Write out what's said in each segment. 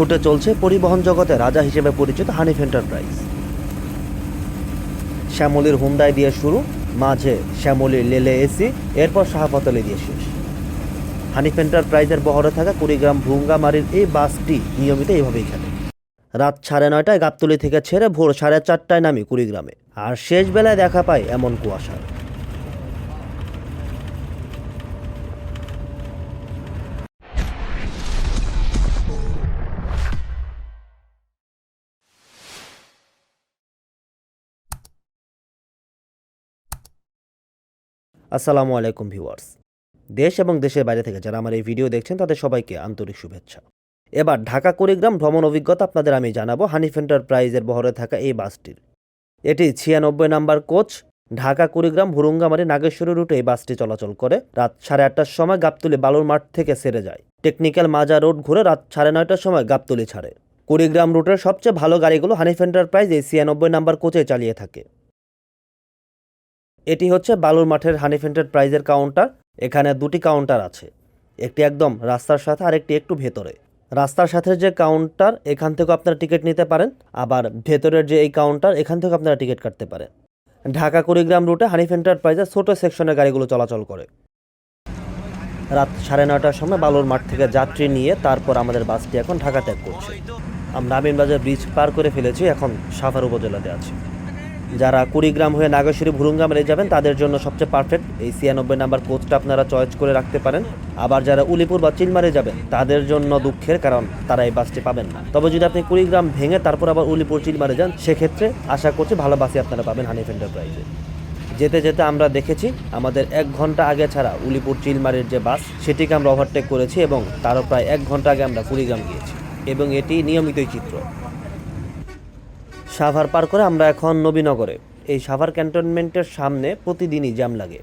ছুটে চলছে পরিবহন জগতে রাজা হিসেবে পরিচিত হানিফ এন্টারপ্রাইজ। শ্যামলির হুন্দায় দিয়ে শুরু, মাঝে শ্যামলির লেলে এসি এরপর শাহপতলে দিয়ে শেষ। হানিফ এন্টারপ্রাইজের বহরে থাকা কুড়িগ্রাম ভুঙ্গামারির এই বাসটি নিয়মিত এইভাবেই খেলে। রাত সাড়ে নয়টায় গাবতলি থেকে ছেড়ে ভোর সাড়ে চারটায় নামি কুড়িগ্রামে। আর শেষ বেলায় দেখা পায় এমন কুয়াশা। আসসালামু আলাইকুম ভিউয়ার্স। দেশ এবং দেশের বাইরে থেকে যারা আমার এই ভিডিও দেখছেন, তাদের সবাইকে আন্তরিক শুভেচ্ছা। এবার ঢাকা কুড়িগ্রাম ভ্রমণ অভিজ্ঞতা আপনাদের আমি জানাব হানিফ এন্টারপ্রাইজের বহরে থাকা এই বাসটির। এটি ছিয়ানব্বই নাম্বার কোচ ঢাকা কুড়িগ্রাম ভুরুঙ্গামারি নাগেশ্বরী রুটে এই বাসটি চলাচল করে। রাত সাড়ে আটটার সময় গাবতলি বালুর মাঠ থেকে সেরে যায়। টেকনিক্যাল মাজা রোড ঘুরে রাত সাড়ে নয়টার সময় গাবতলি ছাড়ে। কুড়িগ্রাম রুটের সবচেয়ে ভালো গাড়িগুলো হানিফ এন্টারপ্রাইজ এই ছিয়ানব্বই নাম্বার কোচে চালিয়ে থাকে। এটি হচ্ছে বালুর মাঠের হানিফ এন্টারপ্রাইজের কাউন্টার। এখানে দুটি কাউন্টার আছে। একটি একদম রাস্তার সাথে আর একটি ভেতরে। রাস্তার সাথে যে কাউন্টার, এখান থেকেও আপনারা টিকিট নিতে পারেন। আবার ভেতরের যে এই কাউন্টার, এখান থেকেও আপনারা টিকিট কাটতে পারেন। ঢাকা কুড়িগ্রাম রুটে হানিফ এন্টারপ্রাইজের ছোট সেকশনের গাড়িগুলো চলাচল করে। রাত সাড়ে নয়টার সময় বালুর মাঠ থেকে যাত্রী নিয়ে তারপর আমাদের বাসটি এখন ঢাকা ত্যাগ করছে। আমরা আমিনবাজার ব্রিজ পার করে ফেলেছি, এখন সাভার উপজেলাতে আছি। যারা কুড়িগ্রাম হয়ে নাগেশ্বরী ভুরুঙ্গামারে যাবেন, তাদের জন্য সবচেয়ে পারফেক্ট এই ছিয়ানব্বই নাম্বার কোচটা আপনারা চয়েস করে রাখতে পারেন। আবার যারা উলিপুর বা চিলমারে যাবেন তাদের জন্য দুঃখের কারণ, তারা এই বাসটি পাবেন না। তবে যদি আপনি কুড়িগ্রাম ভেঙে তারপর আবার উলিপুর, চিলমারে যান, সেক্ষেত্রে আশা করছি ভালো বাসই আপনারা পাবেন হানিফ এন্টারপ্রাইজে যেতে যেতে আমরা দেখেছি, আমাদের এক ঘণ্টা আগে ছাড়া উলিপুর, চিলমারির যে বাস সেটিকে আমরা ওভারটেক করেছি এবং তারও প্রায় এক ঘণ্টা আগে আমরা কুড়িগ্রাম গিয়েছি। এবং এটি নিয়মিতই চিত্র। সাভার পার করে আমরা এখন নবীনগরে। এই সাভার ক্যান্টনমেন্টের সামনে প্রতিদিনই জ্যাম লাগে।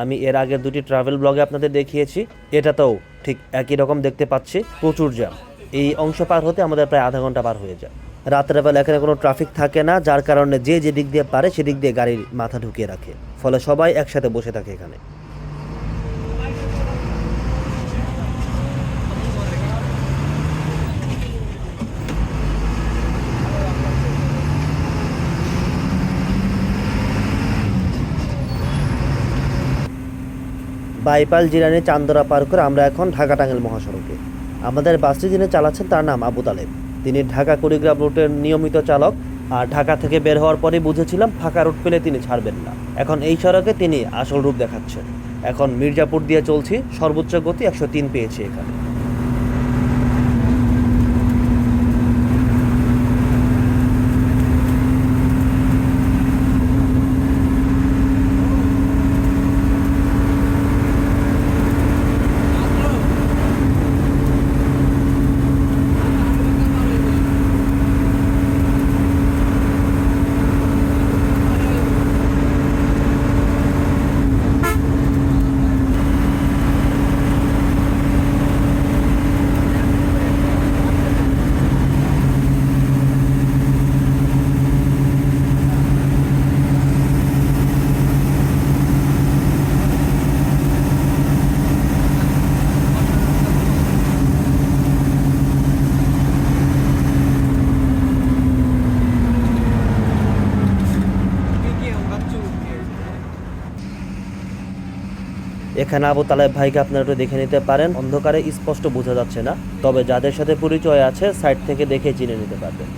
আমি এর আগে দুটি ট্রাভেল ব্লগে আপনাদের দেখিয়েছি, এটাতেও ঠিক একই রকম দেখতে পাচ্ছি, প্রচুর জ্যাম। এই অংশ পার হতে আমাদের প্রায় আধা ঘণ্টা পার হয়ে যায়। রাতের বেলা এখানে কোনো ট্রাফিক থাকে না, যার কারণে যে যে দিক দিয়ে পারে সেদিক দিয়ে গাড়ির মাথা ঢুকিয়ে রাখে। ফলে সবাই একসাথে বসে থাকে এখানে। বাইপাল জিরানি চান্দরা পার করে আমরা এখন ঢাকা টাঙ্গেল মহাসড়কে। আমাদের বাসটি যিনি চালাচ্ছেন তার নাম আবু তালেব। তিনি ঢাকা কুড়িগ্রাম রুটের নিয়মিত চালক। আর ঢাকা থেকে বের হওয়ার পরেই বুঝেছিলাম ফাঁকা রুট পেলে তিনি ছাড়বেন না। এখন এই সড়কে তিনি আসল রূপ দেখাচ্ছেন। এখন মির্জাপুর দিয়ে চলছি সর্বোচ্চ গতি একশো তিন পেয়েছি এখানে। এখানে আবু তালেব ভাইকে আপনারা একটু দেখে নিতে পারেন। অন্ধকারে স্পষ্ট বোঝা যাচ্ছে না, তবে যাদের সাথে পরিচয় আছে, সাইড থেকে দেখে চিনে নিতে পারবেন।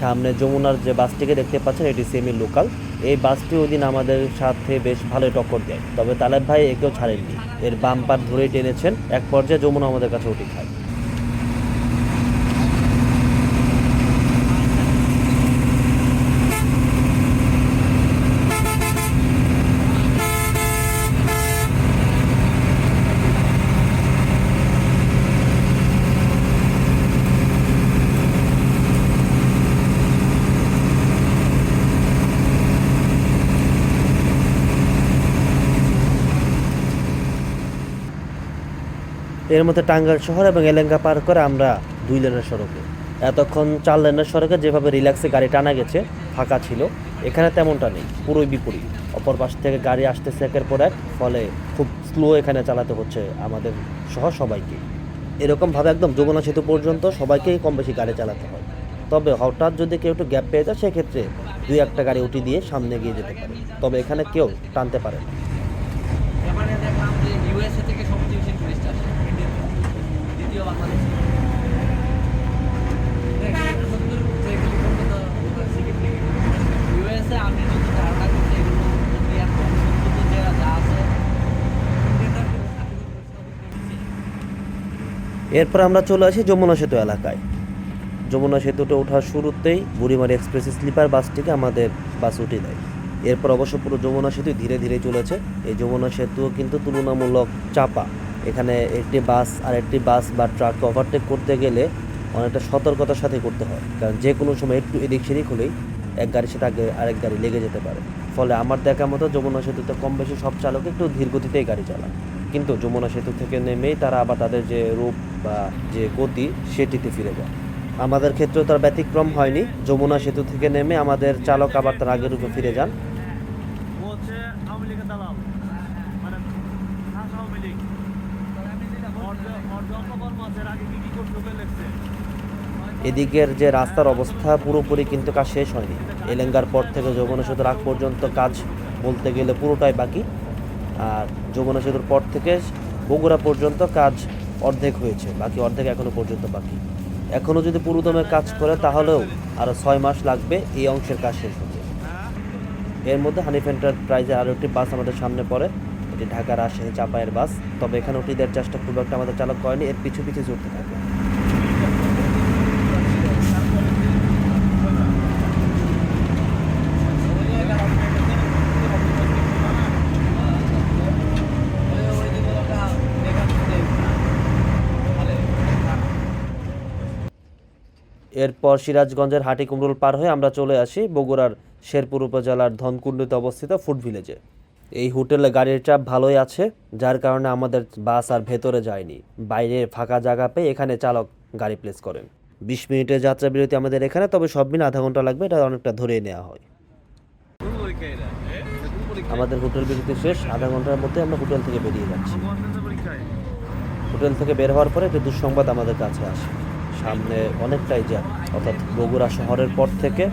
সামনে যমুনার যে বাসটিকে দেখতে পাচ্ছেন, এটি সেমি লোকাল এই বাসটি ওই দিন আমাদের সাথে বেশ ভালো টক্কর দেয়। তবে তালেব ভাই একেও ছাড়েননি। এর বাম্পার ধরেই টেনেছেন। এক পর্যায়ে যমুনা আমাদের কাছে উঠে খায় এর মধ্যে টাঙ্গাইল শহর এবং এলেঙ্গা পার করে আমরা দুই লেনের সড়কে। এতক্ষণ চার লেনের সড়কে যেভাবে রিল্যাক্সে গাড়ি টানা গেছে, ফাঁকা ছিল, এখানে তেমনটা নেই, পুরোই বিপরীত। অপর পাশ থেকে গাড়ি আসতেছে একের পর এক, ফলে খুব স্লো এখানে চালাতে হচ্ছে আমাদের সহ সবাইকে। এরকমভাবে একদম যমুনা সেতু পর্যন্ত সবাইকেই কম বেশি গাড়ি চালাতে হয়। তবে হঠাৎ যদি কেউ একটু গ্যাপ পেয়ে যায়, সেক্ষেত্রে দুই একটা গাড়ি উঠি দিয়ে সামনে গিয়ে যেতে পারে। তবে এখানে কেউ টানতে পারে না এবারে দেখলাম যে ইউএসএ থেকে সবচেয়ে বেশি টুরিস্ট আসে ইন্ডিয়াতে বাংলাদেশ। এরপর আমরা চলে আসি যমুনা সেতু এলাকায়। যমুনা সেতুটা ওঠার শুরুতেই বুড়িমারি এক্সপ্রেস স্লিপার বাসটিকে আমাদের বাস উঠে দেয়। এরপর অবশ্য পুরো যমুনা সেতু ধীরে ধীরে চলেছে। এই যমুনা সেতু কিন্তু তুলনামূলক চাপা। এখানে একটি বাস আর একটি বাস বা ট্রাককে ওভারটেক করতে গেলে অনেকটা সতর্কতার সাথে করতে হয়। কারণ যে কোনো সময় একটু এদিক সেদিক হলেই এক গাড়ির সাথে আগে আরেক গাড়ি লেগে যেতে পারে। ফলে আমার দেখা মতো যমুনা সেতুতে কম বেশি সব চালক একটু ধীর গতিতেই গাড়ি চালায়। কিন্তু যমুনা সেতু থেকে নেমেই তারা আবার তাদের যে রূপ বা যে গতি সেটিতে ফিরে যায়। আমাদের ক্ষেত্রেও তার ব্যতিক্রম হয়নি। যমুনা সেতু থেকে নেমে আমাদের চালক আবার তার আগের রূপে ফিরে যান ও হচ্ছে আওয়ামী লীগের দালাল মানে খাস আওয়ামী লীগ ওর যে- ওর যে অপকর্ম আছে, এর আগে কি কি করতে হবে লিখছে। এদিকের যে রাস্তার অবস্থা পুরোপুরি কিন্তু কাজ শেষ হয়নি। এলেঙ্গার পর থেকে যমুনা সেতুর আগ পর্যন্ত কাজ বলতে গেলে পুরোটাই বাকি। আর যমুনা সেতুর পর থেকে বগুড়া পর্যন্ত কাজ অর্ধেক হয়েছে, বাকি অর্ধেক এখনও পর্যন্ত বাকি। এখনও যদি পুরোদমে কাজ করে তাহলেও আরও ছয় মাস লাগবে এই অংশের কাজ শেষ হতে। এর মধ্যে হানিফ এন্টারপ্রাইজের আরও একটি বাস আমাদের সামনে পড়ে, এটি ঢাকা রাজশাহী চাপায়ের বাস। তবে এখানে উঠে দেওয়ার চেষ্টা খুব একটা আমাদের চালক করেনি, এর পিছু পিছু ছুটতে থাকে। এরপর সিরাজগঞ্জের হাটি কুমরুল পার হয়ে আমরা চলে আসি বগুড়ার শেরপুর উপজেলার ধনকুণ্ডুতে অবস্থিত ফুড ভিলেজে। এই হোটেলে গাড়ির চাপ ভালোই আছে, যার কারণে আমাদের বাস আর ভেতরে যায়নি। বাইরে ফাঁকা জায়গা পেয়ে এখানে চালক গাড়ি প্লেস করেন। বিশ মিনিটের যাত্রা বিরতি আমাদের এখানে, তবে সব মিলে আধা ঘণ্টা লাগবে, এটা অনেকটা ধরে নেওয়া হয়? আমাদের হোটেল বিরতি শেষ, আধা ঘণ্টার মধ্যে আমরা হোটেল থেকে বেরিয়ে যাচ্ছি। হোটেল থেকে বের হওয়ার পরে একটি দুঃসংবাদ আমাদের কাছে আসে। সামনে অনেকটাই জ্যাম। অর্থাৎ বগুড়া শহরের পর থেকে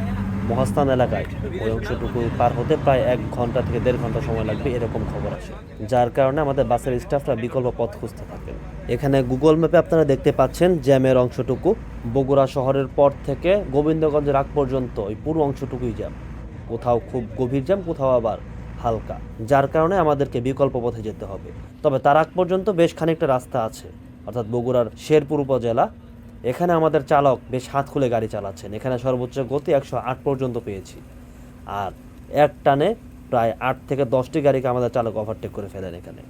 মহাস্থান এলাকায় ওই অংশটুকু পার হতে প্রায় এক ঘণ্টা থেকে দেড় ঘণ্টা সময় লাগবে এরকম খবর আসে। যার কারণে আমাদের বাসের স্টাফরা বিকল্প পথ খুঁজতে থাকেন। এখানে গুগল ম্যাপে আপনারা দেখতে পাচ্ছেন জ্যামের অংশটুকু। বগুড়া শহরের পর থেকে গোবিন্দগঞ্জের আগ পর্যন্ত ওই পুরো অংশটুকুই জ্যাম। কোথাও খুব গভীর জ্যাম, কোথাও আবার হালকা। যার কারণে আমাদেরকে বিকল্প পথে যেতে হবে। তবে তার আগ পর্যন্ত বেশ খানিকটা রাস্তা আছে। অর্থাৎ বগুড়ার শেরপুর উপজেলা এখানে আমাদের চালক বেশ হাত খুলে গাড়ি চালাচ্ছেন। এখানে সর্বোচ্চ গতি একশো আট পর্যন্ত পেয়েছি। আর এক টানে প্রায় আট থেকে দশটি গাড়িকে আমাদের চালক ওভারটেক করে ফেলেন এখানে।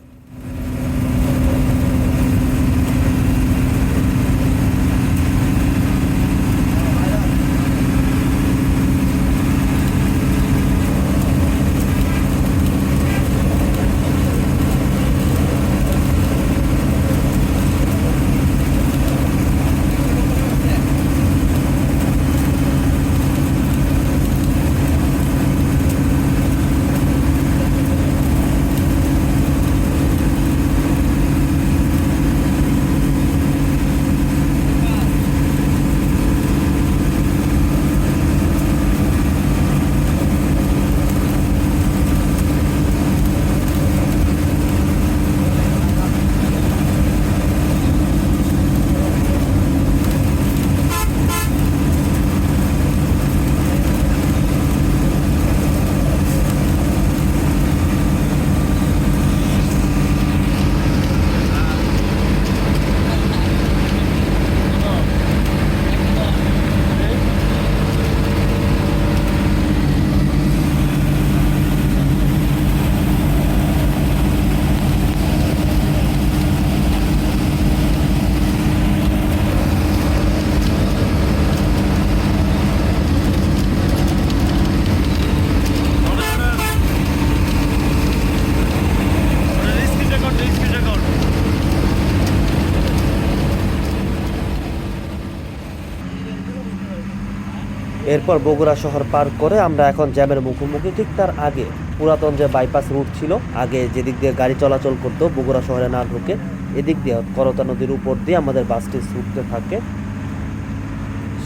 এরপর বগুড়া শহর পার করে আমরা এখন জ্যামের মুখোমুখি। ঠিক তার আগে পুরাতন যে বাইপাস রুট ছিল, আগে যেদিক দিয়ে গাড়ি চলাচল করতো, বগুড়া শহরে না ঢুকে এদিক দিয়ে করতা নদীর উপর দিয়ে আমাদের বাসটি ছুটতে থাকে।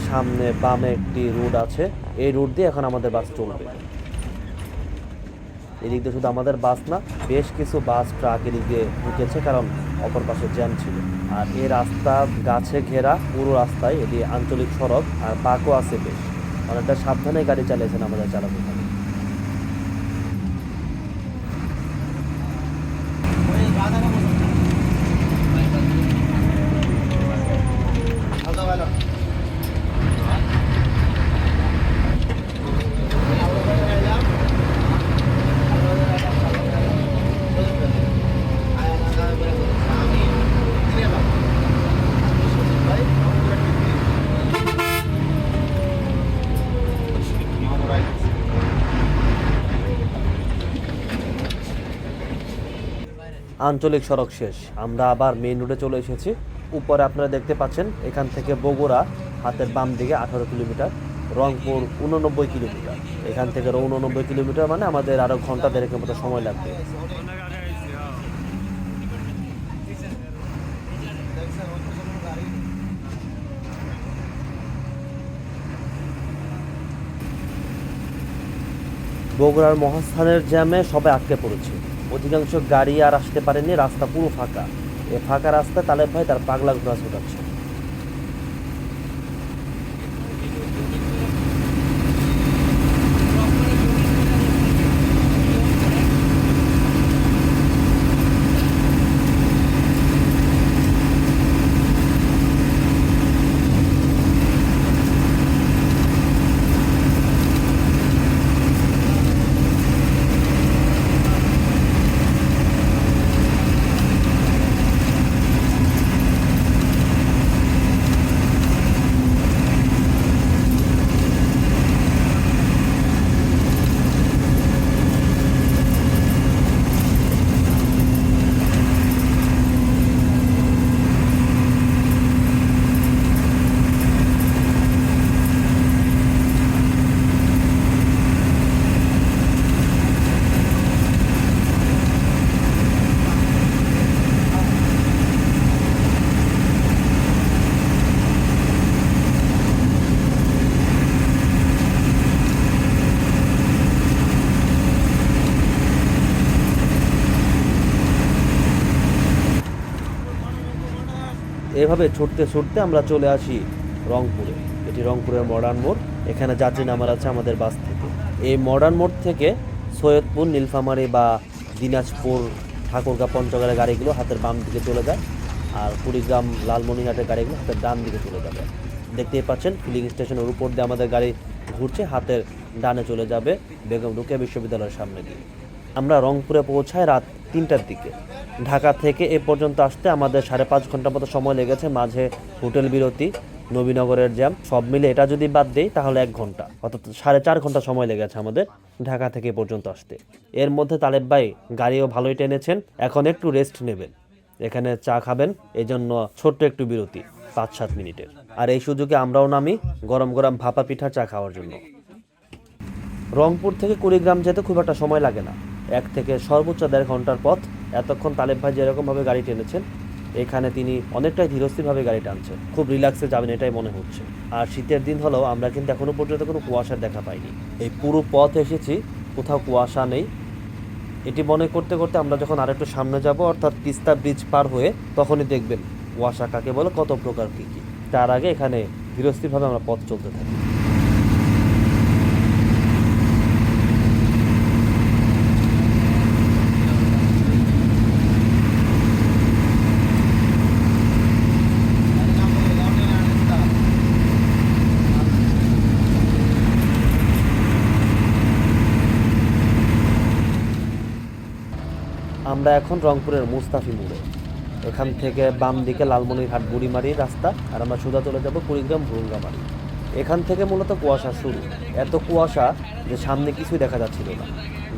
সামনে বামে একটি রুট আছে, এই রুট দিয়ে এখন আমাদের বাস চলবে। এদিক দিয়ে শুধু আমাদের বাস না, বেশ কিছু বাস ট্রাক এদিক দিয়ে ঢুকেছে, কারণ অপর পাশে জ্যাম ছিল। আর এই রাস্তা, গাছে ঘেরা, পুরো রাস্তায় এটি আঞ্চলিক সড়ক, আর পাকও আছে বেশ। অনেকটা সাবধানে গাড়ি চালিয়েছেন আমাদের চালক এখানে আঞ্চলিক সড়ক শেষ। আমরা আবার মেইন রোডে চলে এসেছি। উপরে আপনারা দেখতে পাচ্ছেন, এখান থেকে বগুড়া, হাতের বাম দিকে আঠারো কিলোমিটার, রংপুর উননব্বই কিলোমিটার। এখান থেকে উননব্বই কিলোমিটার মানে আমাদের আরও ঘণ্টা দেড়েকের মতো সময় লাগবে। বগুড়ার মহাস্থানের জ্যামে সবাই আটকে পড়েছে। অধিকাংশ গাড়ি আর আসতে পারেনি, রাস্তা পুরো ফাঁকা। এ ফাঁকা রাস্তা তালেব ভাই তার পাগলা ঘোরা ছোটাচ্ছে। এভাবে ছুটতে ছুটতে আমরা চলে আসি রংপুরে। এটি রংপুরের মডার্ন মোড়। এখানে যাত্রী নামার আছে আমাদের বাস থেকে। এই মডার্ন মোড় থেকে সৈয়দপুর, নীলফামারী বা দিনাজপুর ঠাকুরগা পঞ্চগড়ের গাড়িগুলো হাতের বাম দিকে চলে যায় আর কুড়িগ্রাম লালমনিরহাটের গাড়িগুলো হাতের ডান দিকে চলে যাবে। দেখতেই পাচ্ছেন ফিলিং স্টেশনের উপর দিয়ে আমাদের গাড়ি ঘুরছে, হাতের ডানে চলে যাবে বেগম রুকিয়া বিশ্ববিদ্যালয়ের সামনে দিয়ে। আমরা রংপুরে পৌঁছাই রাত তিনটার দিকে। ঢাকা থেকে এ পর্যন্ত আসতে আমাদের সাড়ে পাঁচ ঘণ্টা মতো সময় লেগেছে, মাঝে হোটেল বিরতি, নবীনগরের জ্যাম, সব মিলে এটা যদি বাদ দেই তাহলে এক ঘণ্টা, অর্থাৎ সাড়ে চার ঘণ্টা সময় লেগেছে আমাদের ঢাকা থেকে পর্যন্ত আসতে। এর মধ্যে তালেব ভাই গাড়িও ভালোই টেনেছেন, এখন একটু রেস্ট নেবেন। এখানে চা খাবেন এই জন্য ছোট্ট একটু বিরতি, পাঁচ সাত মিনিটের। আর এই সুযোগে আমরাও নামি গরম গরম ভাপা পিঠা চা খাওয়ার জন্য। রংপুর থেকে কুড়িগ্রাম যেতে খুব একটা সময় লাগে না। এক থেকে সর্বোচ্চ দেড় ঘণ্টার পথ। এতক্ষণ তালেব ভাই যেরকমভাবে গাড়ি টেনেছেন, এখানে তিনি অনেকটাই ধীরস্থিরভাবে গাড়ি টানছেন। খুব রিল্যাক্সে যাবেন, এটাই মনে হচ্ছে। আর শীতের দিন হলেও আমরা কিন্তু এখনও পর্যন্ত কোনো কুয়াশার দেখা পাইনি। এই পুরো পথ এসেছি, কোথাও কুয়াশা নেই। এটি মনে করতে করতে আমরা যখন আরেকটু সামনে যাব, অর্থাৎ তিস্তা ব্রিজ পার হয়ে, তখনই দেখবেন কুয়াশা কাকে বলে, কত প্রকার কী কী। তার আগে এখানে ধীরস্থিরভাবে আমরা পথ চলতে থাকি। আমরা এখন রংপুরের মুস্তাফি মোড়ে। এখান থেকে বাম দিকে লালমনিরহাট বুড়িমারির রাস্তা, আর আমরা সুদা চলে যাব কুড়িগ্রাম ভুরুঙ্গামারি। এখান থেকে মূলত কুয়াশা শুরু। এত কুয়াশা যে সামনে কিছুই দেখা যাচ্ছিল না।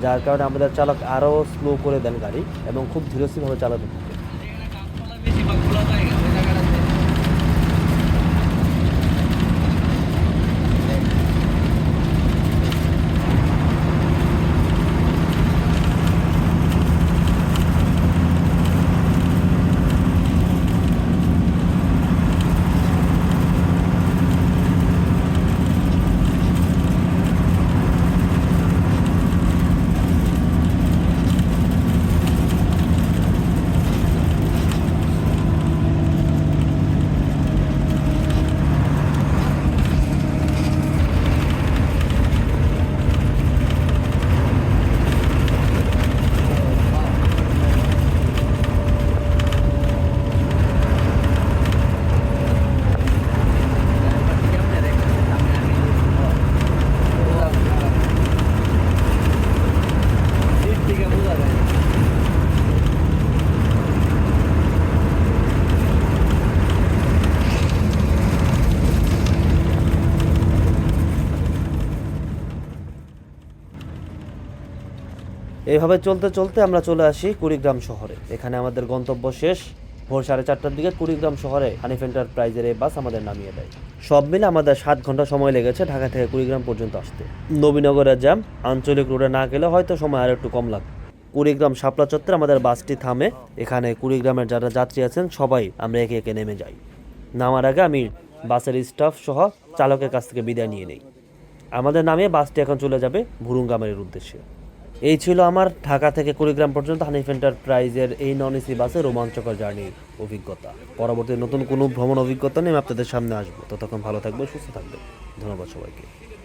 যার কারণে আমাদের চালক আরও স্লো করে দেন গাড়ি এবং খুব ধীরস্থিরভাবে চালাতে থাকে বেশি বা খোলা জায়গা ওই জায়গাটাতে এইভাবে চলতে চলতে আমরা চলে আসি কুড়িগ্রাম শহরে। এখানে আমাদের গন্তব্য শেষ। ভোর সাড়ে চারটার দিকে কুড়িগ্রাম শহরে হানিফ এন্টারপ্রাইজের এই বাস আমাদের নামিয়ে দেয়। সব মিলে আমাদের সাত ঘণ্টা সময় লেগেছে ঢাকা থেকে কুড়িগ্রাম পর্যন্ত আসতে। নবীনগরের জ্যাম, আঞ্চলিক রোডে না গেলে হয়তো সময় আর একটু কম লাগবে। কুড়িগ্রাম শাপলা চত্বরে আমাদের বাসটি থামে। এখানে কুড়িগ্রামের যারা যাত্রী আছেন, সবাই আমরা একে একে নেমে যাই। নামার আগে আমি বাসের স্টাফ সহ চালকের কাছ থেকে বিদায় নিয়ে নেই। আমাদের নামে বাসটি এখন চলে যাবে ভুরুঙ্গামারির উদ্দেশ্যে। এই ছিল আমার ঢাকা থেকে কুড়িগ্রাম পর্যন্ত হানিফ এন্টারপ্রাইজের এই নন এসি বাসে রোমাঞ্চকর জার্নির অভিজ্ঞতা। পরবর্তী নতুন কোনো ভ্রমণ অভিজ্ঞতা নিয়ে আমি আপনাদের সামনে আসব। ততক্ষণ ভালো থাকবে সুস্থ থাকবে ধন্যবাদ সবাইকে।